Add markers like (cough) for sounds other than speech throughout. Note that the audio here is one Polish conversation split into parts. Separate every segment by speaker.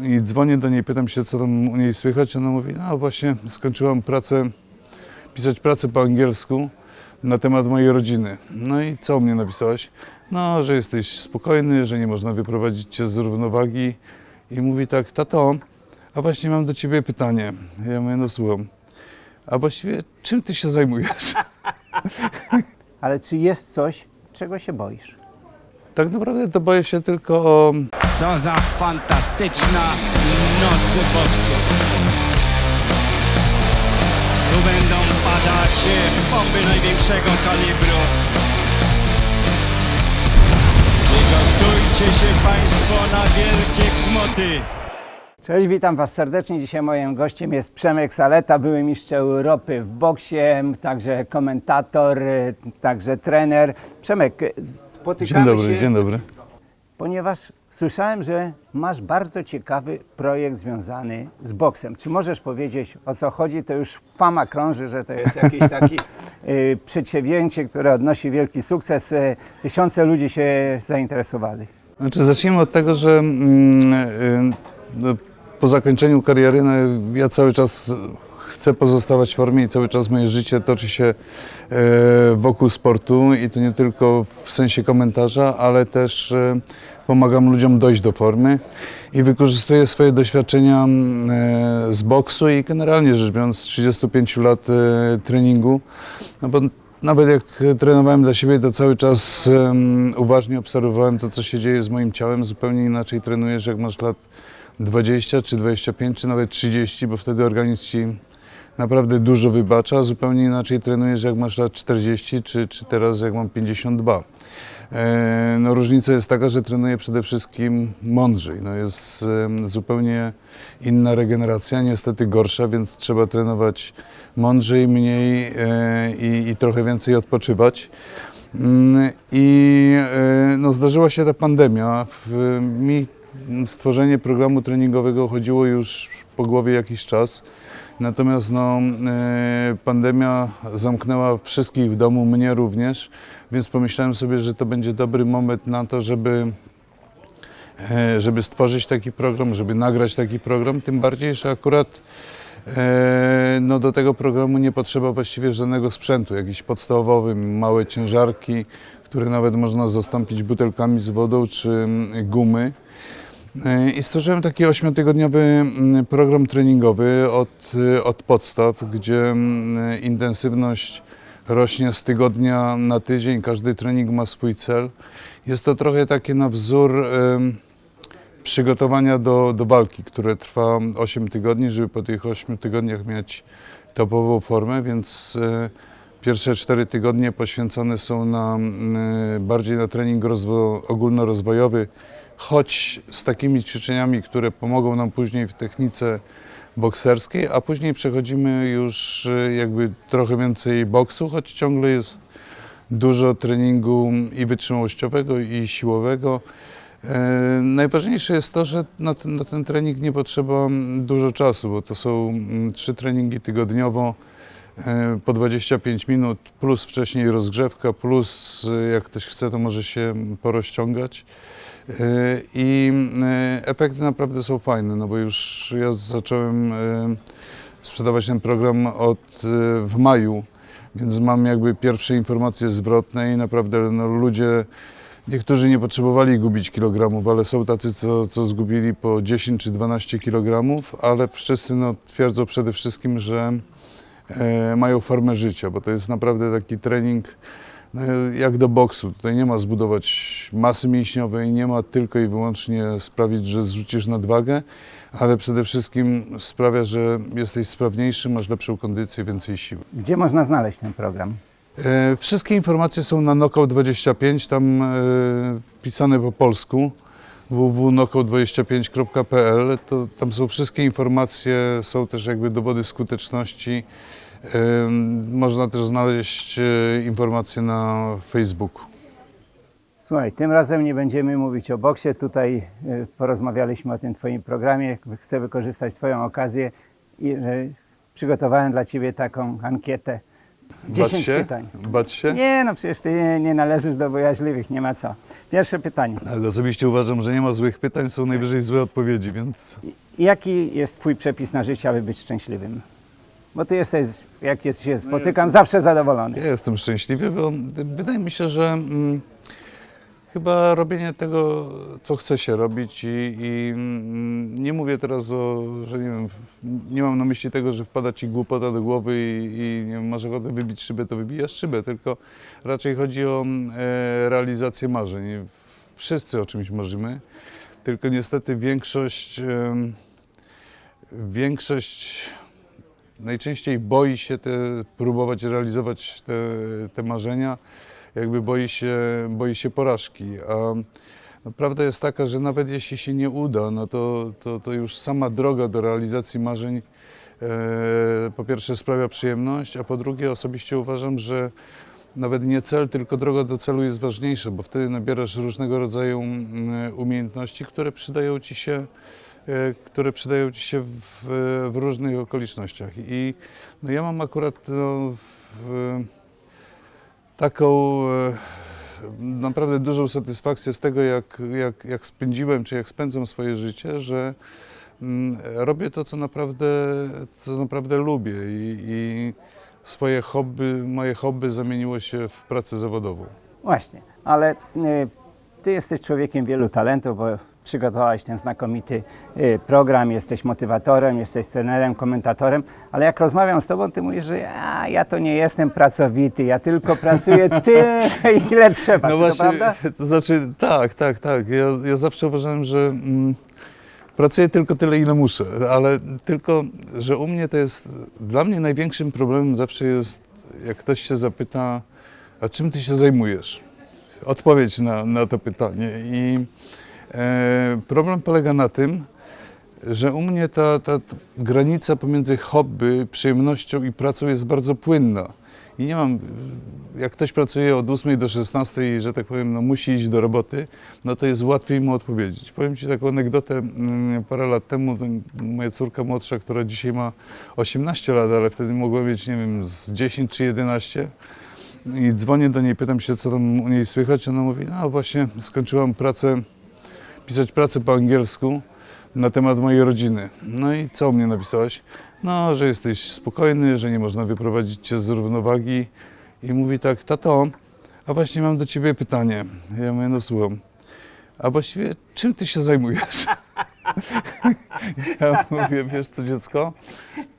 Speaker 1: I dzwonię do niej, pytam się, co tam u niej słychać. Ona mówi, no właśnie skończyłam pracę, pisać pracę po angielsku na temat mojej rodziny. No i co mnie napisałaś? No, że jesteś spokojny, że nie można wyprowadzić cię z równowagi. I mówi tak, tato, a właśnie mam do ciebie pytanie. Ja mówię, no słucham. A właściwie czym ty się zajmujesz? (laughs)
Speaker 2: Ale czy jest coś, czego się boisz?
Speaker 1: Tak naprawdę to boję się tylko o
Speaker 3: Co za fantastyczna noc boksu. Tu będą padać e, bomby największego kalibru. Przygotujcie się Państwo na wielkie grzmoty.
Speaker 2: Cześć, witam Was serdecznie. Dzisiaj moim gościem jest Przemek Saleta, były mistrz Europy w boksie, także komentator, także trener. Przemek, y,
Speaker 1: Dzień
Speaker 2: spotykamy
Speaker 1: dobry,
Speaker 2: się,
Speaker 1: dzień dobry.
Speaker 2: ponieważ słyszałem, że masz bardzo ciekawy projekt związany z boksem. Czy możesz powiedzieć o co chodzi? To już fama krąży, że to jest jakieś takie (laughs) y, przedsięwzięcie, które odnosi wielki sukces. Y, tysiące ludzi się zainteresowali.
Speaker 1: Znaczy, zacznijmy od tego, że mm, y, no, po zakończeniu kariery no, ja cały czas chcę pozostawać w formie i cały czas moje życie toczy się e, wokół sportu i to nie tylko w sensie komentarza, ale też e, pomagam ludziom dojść do formy i wykorzystuję swoje doświadczenia e, z boksu i generalnie rzecz biorąc z 35 lat treningu, no bo nawet jak trenowałem dla siebie, to cały czas uważnie obserwowałem to, co się dzieje z moim ciałem. Zupełnie inaczej trenujesz, jak masz lat 20, czy 25, czy nawet 30, bo wtedy organizm ci naprawdę dużo wybacza. Zupełnie inaczej trenujesz, jak masz lat 40, czy, czy teraz, jak mam 52. E, No, różnica jest taka, że trenuję przede wszystkim mądrzej. No, jest zupełnie inna regeneracja, niestety gorsza, więc trzeba trenować mądrzej, mniej e, i, i trochę więcej odpoczywać. Mm, I e, no, zdarzyła się ta pandemia. Mi stworzenie programu treningowego chodziło już po głowie jakiś czas. Natomiast no, e, pandemia zamknęła wszystkich w domu, mnie również, więc pomyślałem sobie, że to będzie dobry moment na to, żeby e, żeby stworzyć taki program, żeby nagrać taki program, tym bardziej, że akurat e, no do tego programu nie potrzeba właściwie żadnego sprzętu, jakiś podstawowy, małe ciężarki, które nawet można zastąpić butelkami z wodą czy mm, gumy. E, I stworzyłem taki ośmiotygodniowy mm, program treningowy od, y, od podstaw, gdzie mm, intensywność rośnie z tygodnia na tydzień, każdy trening ma swój cel. Jest to trochę takie na wzór przygotowania do, do walki, które trwa 8 tygodni, żeby po tych 8 tygodniach mieć topową formę, więc e, pierwsze 4 tygodnie poświęcone są na, mm, bardziej na trening rozwo- ogólnorozwojowy, choć z takimi ćwiczeniami, które pomogą nam później w technice bokserskiej, a później przechodzimy już e, jakby trochę więcej boksu, choć ciągle jest dużo treningu i wytrzymałościowego, i siłowego. E, Najważniejsze jest to, że na ten, na ten trening nie potrzeba dużo czasu, bo to są mm, trzy treningi tygodniowo e, po 25 minut, plus wcześniej rozgrzewka, plus jak ktoś chce, to może się porozciągać. E, I e, efekty naprawdę są fajne, no bo już ja zacząłem e, sprzedawać ten program od, w maju, więc mam jakby pierwsze informacje zwrotne i naprawdę no, ludzie, niektórzy nie potrzebowali gubić kilogramów, ale są tacy, co, co zgubili po 10 czy 12 kilogramów, ale wszyscy no, twierdzą przede wszystkim, że mają formę życia, bo to jest naprawdę taki trening no, jak do boksu. Tutaj nie ma zbudować masy mięśniowej, nie ma tylko i wyłącznie sprawić, że zrzucisz nadwagę, ale przede wszystkim sprawia, że jesteś sprawniejszy, masz lepszą kondycję, więcej siły.
Speaker 2: Gdzie można znaleźć ten program?
Speaker 1: E, Wszystkie informacje są na Knockout25, tam e, pisane po polsku www.knockout25.pl. To, tam są wszystkie informacje, są też jakby dowody skuteczności. E, Można też znaleźć e, informacje na Facebooku.
Speaker 2: Słuchaj, tym razem nie będziemy mówić o boksie. Tutaj y, porozmawialiśmy o tym Twoim programie. Chcę wykorzystać Twoją okazję i że przygotowałem dla Ciebie taką ankietę.
Speaker 1: Bać
Speaker 2: 10
Speaker 1: się?
Speaker 2: pytań.
Speaker 1: Bać się?
Speaker 2: Nie, no przecież ty nie, nie należysz do bojaźliwych, nie ma co. Pierwsze pytanie.
Speaker 1: Ale osobiście uważam, że nie ma złych pytań, są najwyżej złe odpowiedzi, więc
Speaker 2: Jaki jest twój przepis na życie, aby być szczęśliwym? Bo ty jesteś, jak jest, się spotykam, zawsze zadowolony.
Speaker 1: ja jestem szczęśliwy, bo wydaje mi się, że mm, chyba robienie tego, co chce się robić i, i mm, nie mówię teraz o, że nie wiem, nie mam na myśli tego, że wpada ci głupota do głowy i, i nie wiem, masz ochotę wybić szybę, to wybijasz szybę, tylko raczej chodzi o mm, e, realizację marzeń. Wszyscy o czymś marzymy, tylko niestety większość, em, większość najczęściej boi się te, próbować realizować te, te marzenia, jakby boi się, boi się porażki. A no, prawda jest taka, że nawet jeśli się nie uda, no to, to, to już sama droga do realizacji marzeń e, po pierwsze sprawia przyjemność, a po drugie osobiście uważam, że nawet nie cel, tylko droga do celu jest ważniejsza, bo wtedy nabierasz różnego rodzaju mm, umiejętności, które przydają ci się które przydają ci się w, w różnych okolicznościach. I no ja mam akurat no, w, taką e, naprawdę dużą satysfakcję z tego, jak, jak, jak spędziłem, czy jak spędzam swoje życie, że mm, robię to, co naprawdę, co naprawdę lubię i, i swoje hobby, moje hobby zamieniło się w pracę zawodową.
Speaker 2: Właśnie, ale y, ty jesteś człowiekiem wielu talentów, bo przygotowałeś ten znakomity y, program, jesteś motywatorem, jesteś trenerem, komentatorem, ale jak rozmawiam z tobą, ty mówisz, że a, ja to nie jestem pracowity, ja tylko pracuję (laughs) tyle, ile trzeba. Czy to prawda?
Speaker 1: to znaczy, tak, tak, tak. Ja, ja zawsze uważałem, że mm, pracuję tylko tyle, ile muszę, ale tylko, że u mnie to jest, dla mnie największym problemem zawsze jest, jak ktoś się zapyta, a czym ty się zajmujesz? Odpowiedź na, na to pytanie. I problem polega na tym, że u mnie ta, ta granica pomiędzy hobby, przyjemnością i pracą jest bardzo płynna. I nie mam, jak ktoś pracuje od 8 do 16 i, że tak powiem, no, musi iść do roboty, no to jest łatwiej mu odpowiedzieć. Powiem Ci taką anegdotę, mm, parę lat temu moja córka młodsza, która dzisiaj ma 18 lat, ale wtedy mogła mieć, nie wiem, z 10 czy 11, i dzwonię do niej, pytam się, co tam u niej słychać. Ona mówi, no właśnie, skończyłam pracę, pisać pracę po angielsku na temat mojej rodziny. No i co mnie napisałaś? No, że jesteś spokojny, że nie można wyprowadzić cię z równowagi. I mówi tak, tato, a właśnie mam do ciebie pytanie. Ja mówię, no słucham. A właściwie czym ty się zajmujesz? (laughs) Ja mówię, wiesz co dziecko,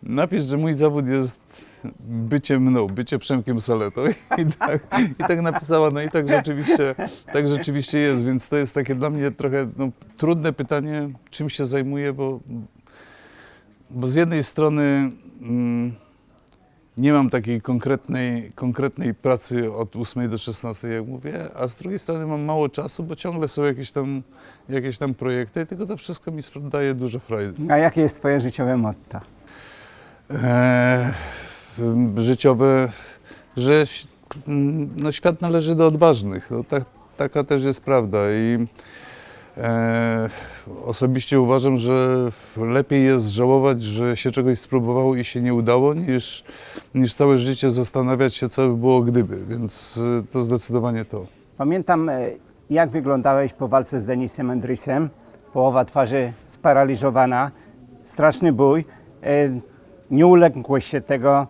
Speaker 1: napisz, że mój zawód jest bycie mną, bycie Przemkiem Saletą. (laughs) I tak, I tak napisała, no i tak rzeczywiście, tak rzeczywiście jest, więc to jest takie dla mnie trochę no, trudne pytanie, czym się zajmuję, bo, bo z jednej strony mm, nie mam takiej konkretnej, konkretnej pracy od 8 do 16, jak mówię, a z drugiej strony mam mało czasu, bo ciągle są jakieś tam, jakieś tam projekty, tylko to wszystko mi daje dużo frajdy.
Speaker 2: A jakie jest twoje życiowe motto?
Speaker 1: e, w- życiowe, że no, świat należy do odważnych. No, tak, taka też jest prawda i e, osobiście uważam, że lepiej jest żałować, że się czegoś spróbowało i się nie udało, niż, niż całe życie zastanawiać się, co by było gdyby, więc e, to zdecydowanie to.
Speaker 2: Pamiętam, e, jak wyglądałeś po walce z Denisem Endrysem. Połowa twarzy sparaliżowana, straszny bój. E, Nie uległeś się tego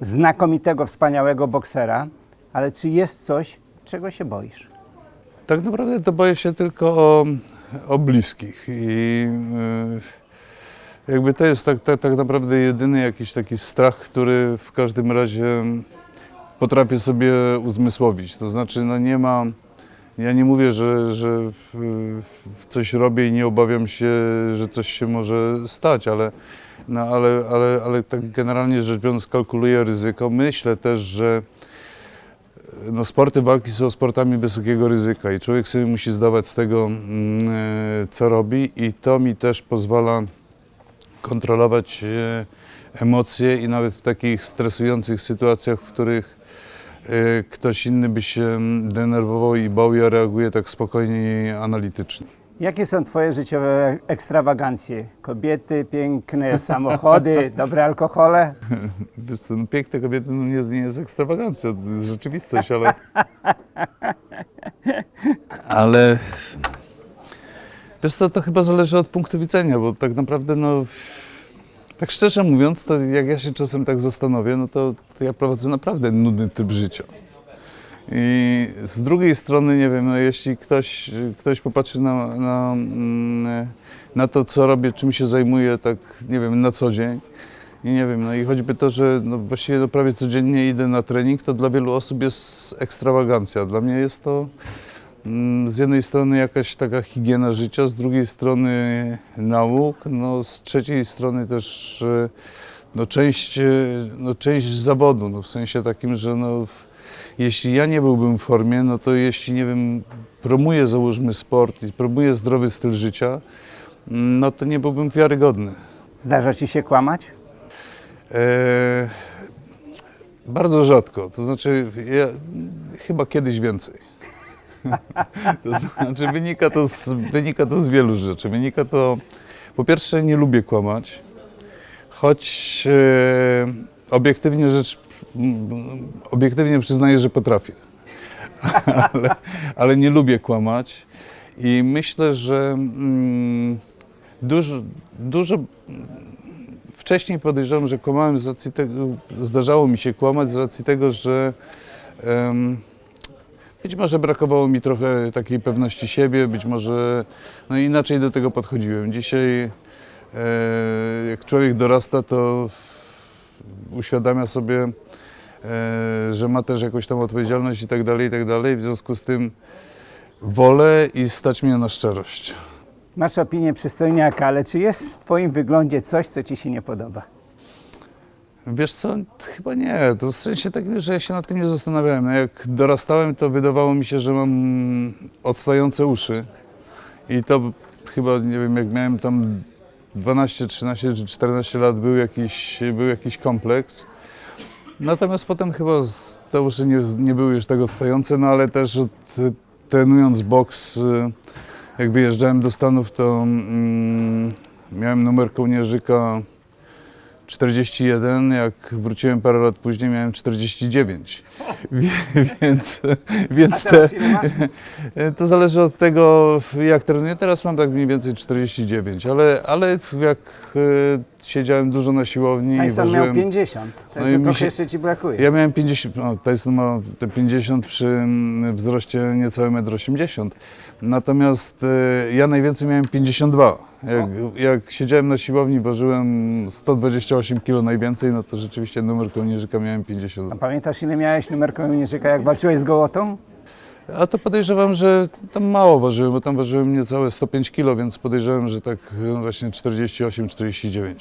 Speaker 2: znakomitego, wspaniałego boksera, ale czy jest coś, czego się boisz?
Speaker 1: Tak naprawdę to boję się tylko o, o bliskich i y, jakby to jest tak, tak, tak naprawdę jedyny jakiś taki strach, który w każdym razie potrafię sobie uzmysłowić. To znaczy no nie ma, ja nie mówię, że, że coś robię i nie obawiam się, że coś się może stać, ale, no, ale, ale, ale tak generalnie rzecz biorąc kalkuluję ryzyko. Myślę też, że no, sporty walki są sportami wysokiego ryzyka i człowiek sobie musi zdawać z tego, mm, e, co robi i to mi też pozwala kontrolować e, emocje i nawet w takich stresujących sytuacjach, w których e, ktoś inny by się denerwował i bał, ja reaguję tak spokojnie i analitycznie.
Speaker 2: Jakie są twoje życiowe ekstrawagancje? Kobiety, piękne samochody, (laughs) dobre alkohole?
Speaker 1: Wiesz co, no, piękne kobiety no nie, nie jest ekstrawagancja, to jest rzeczywistość, ale... (laughs) ale... Wiesz co, to chyba zależy od punktu widzenia, bo tak naprawdę no... Tak szczerze mówiąc, to jak ja się czasem tak zastanowię, no to, to ja prowadzę naprawdę nudny tryb życia. I z drugiej strony, nie wiem, no jeśli ktoś, ktoś popatrzy na, na, mm, na to, co robię, czym się zajmuję, tak, nie wiem, na co dzień, i nie wiem, no i choćby to, że no właściwie no prawie codziennie idę na trening, to dla wielu osób jest ekstrawagancja. Dla mnie jest to mm, z jednej strony jakaś taka higiena życia, z drugiej strony nauk, no z trzeciej strony też e, no część, e, no część zawodu, no w sensie takim, że no jeśli ja nie byłbym w formie, no to jeśli, nie wiem, promuję załóżmy sport i promuję zdrowy styl życia, mm, no to nie byłbym wiarygodny.
Speaker 2: Zdarza ci się kłamać?
Speaker 1: E, bardzo rzadko, to znaczy ja, chyba kiedyś więcej. (laughs) to znaczy wynika to, z, wynika to z wielu rzeczy. Wynika to, po pierwsze nie lubię kłamać, choć e, obiektywnie rzecz, obiektywnie przyznaję, że potrafię. (laughs) ale, ale nie lubię kłamać i myślę, że mm, dużo, dużo wcześniej podejrzewam, że kłamałem z racji tego, zdarzało mi się kłamać z racji tego, że em, być może brakowało mi trochę takiej pewności siebie, być może no inaczej do tego podchodziłem. Dzisiaj e, jak człowiek dorasta, to uświadamia sobie, że ma też jakąś tam odpowiedzialność i tak dalej, i tak dalej. W związku z tym wolę i stać mnie na szczerość.
Speaker 2: Masz opinię przystojniaka, ale czy jest w twoim wyglądzie coś, co ci się nie podoba?
Speaker 1: Wiesz co, chyba nie. To w sensie takim, że ja się nad tym nie zastanawiałem. No jak dorastałem, to wydawało mi się, że mam odstające uszy. I to chyba, nie wiem, jak miałem tam 12, 13 czy 14 lat, był jakiś, był jakiś kompleks. Natomiast potem chyba te uszy nie, nie były już tak odstające, no ale też od, trenując boks, y, jak wyjeżdżałem do Stanów, to mm, miałem numer kołnierzyka 41, jak wróciłem parę lat później miałem 49. Wie- więc więc te, to zależy od tego jak trenuję. Teraz mam tak mniej więcej 49, ale, ale jak e, siedziałem dużo na siłowni i
Speaker 2: Tyson miał
Speaker 1: ważyłem...
Speaker 2: 50,
Speaker 1: No
Speaker 2: także
Speaker 1: mi
Speaker 2: trochę
Speaker 1: się-
Speaker 2: jeszcze ci brakuje.
Speaker 1: Ja miałem 50, no Tyson ma te 50 przy mm, wzroście niecałe 1,80 m. Natomiast e, ja najwięcej miałem 52. Jak, jak siedziałem na siłowni, ważyłem 128 kg najwięcej, no to rzeczywiście numer kołnierzyka miałem 52.
Speaker 2: A pamiętasz ile miałeś numer kołnierzyka, jak walczyłeś z gołotą?
Speaker 1: A to podejrzewam, że tam mało ważyłem, bo tam ważyłem niecałe 105 kg, więc podejrzewam, że tak e, właśnie 48-49.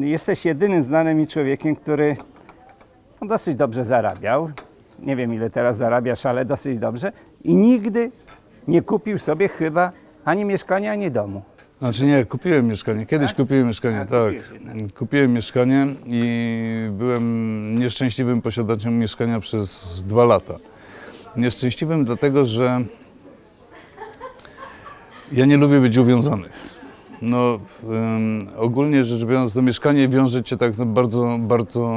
Speaker 2: Jesteś jedynym znanym mi człowiekiem, który no, dosyć dobrze zarabiał. Nie wiem ile teraz zarabiasz, ale dosyć dobrze. I nigdy nie kupił sobie chyba ani mieszkania, ani domu.
Speaker 1: Znaczy nie, kupiłem mieszkanie. Kiedyś kupiłem mieszkanie,
Speaker 2: A,
Speaker 1: tak.
Speaker 2: jednak.
Speaker 1: Kupiłem mieszkanie i byłem nieszczęśliwym posiadaczem mieszkania przez dwa lata. Nieszczęśliwym dlatego, że ja nie lubię być uwiązany. No, ym, ogólnie rzecz biorąc, to mieszkanie wiąże cię tak no, bardzo, bardzo,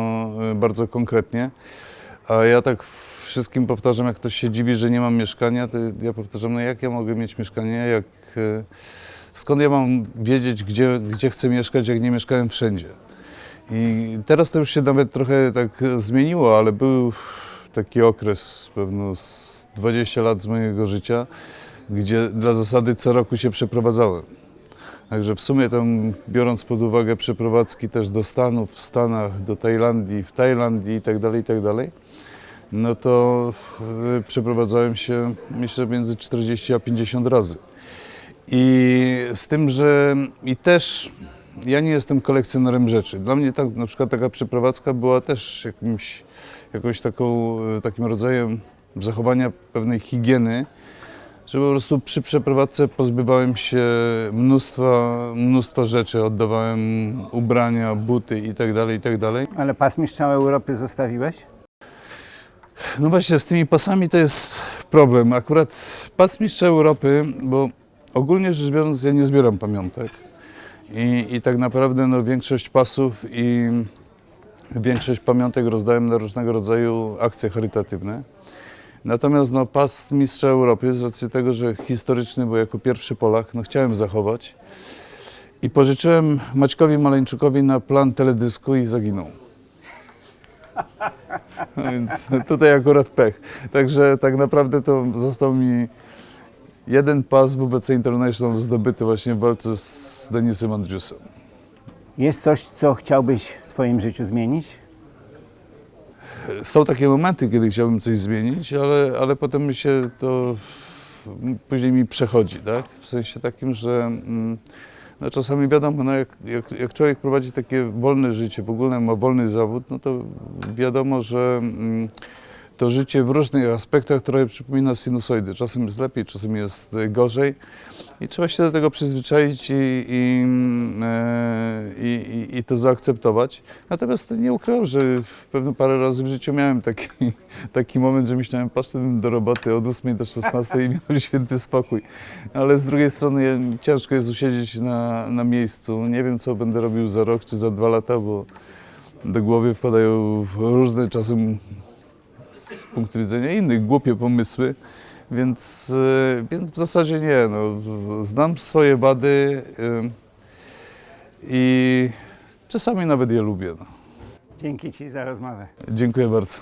Speaker 1: bardzo konkretnie. A ja tak wszystkim powtarzam, jak ktoś się dziwi, że nie mam mieszkania, to ja powtarzam, no jak ja mogę mieć mieszkanie, jak, y, skąd ja mam wiedzieć, gdzie, gdzie chcę mieszkać, jak nie mieszkałem wszędzie. I teraz to już się nawet trochę tak zmieniło, ale był taki okres, pewno z 20 lat z mojego życia, gdzie dla zasady co roku się przeprowadzałem. Także w sumie tam biorąc pod uwagę przeprowadzki też do Stanów, w Stanach, do Tajlandii, w Tajlandii i tak dalej, i tak dalej, no to y, przeprowadzałem się myślę między 40 a 50 razy. I z tym, że i też ja nie jestem kolekcjonerem rzeczy. Dla mnie tak, na przykład taka przeprowadzka była też jakimś, jakąś taką, e, takim rodzajem zachowania pewnej higieny, że po prostu przy przeprowadzce pozbywałem się mnóstwa, mnóstwa rzeczy, oddawałem ubrania, buty i tak dalej, i tak.
Speaker 2: Ale pas mistrza Europy zostawiłeś?
Speaker 1: No właśnie, z tymi pasami to jest problem. Akurat pas mistrza Europy, bo ogólnie rzecz biorąc ja nie zbieram pamiątek i, i tak naprawdę no, większość pasów i większość pamiątek rozdałem na różnego rodzaju akcje charytatywne. Natomiast no, pas mistrza Europy z racji tego, że historyczny, bo jako pierwszy Polak, no, chciałem zachować i pożyczyłem Maćkowi Maleńczukowi na plan teledysku i zaginął. No więc tutaj akurat pech. Także tak naprawdę to został mi jeden pas WBC International zdobyty właśnie w walce z Denisem Andriusem.
Speaker 2: Jest coś, co chciałbyś w swoim życiu zmienić?
Speaker 1: Są takie momenty, kiedy chciałbym coś zmienić, ale, ale potem mi się to później mi przechodzi, tak? W sensie takim, że mm, no czasami wiadomo, no jak, jak, jak człowiek prowadzi takie wolne życie, w ogóle ma wolny zawód, no to wiadomo, że mm, to życie w różnych aspektach trochę przypomina sinusoidy. Czasem jest lepiej, czasem jest e, gorzej i trzeba się do tego przyzwyczaić i, i, e, i, i, to zaakceptować. Natomiast nie ukrywam, że pewno parę razy w życiu miałem taki, (laughs) taki moment, że myślałem, poszedłem do roboty od 8 do 16 i miałem święty spokój. Ale z drugiej strony ciężko jest usiedzieć na, na miejscu. Nie wiem, co będę robił za rok czy za dwa lata, bo do głowy wpadają różne czasem z punktu widzenia innych głupie pomysły, więc, e, więc w zasadzie nie. No, znam swoje wady e, i czasami nawet je lubię. No.
Speaker 2: Dzięki Ci za rozmowę.
Speaker 1: Dziękuję bardzo.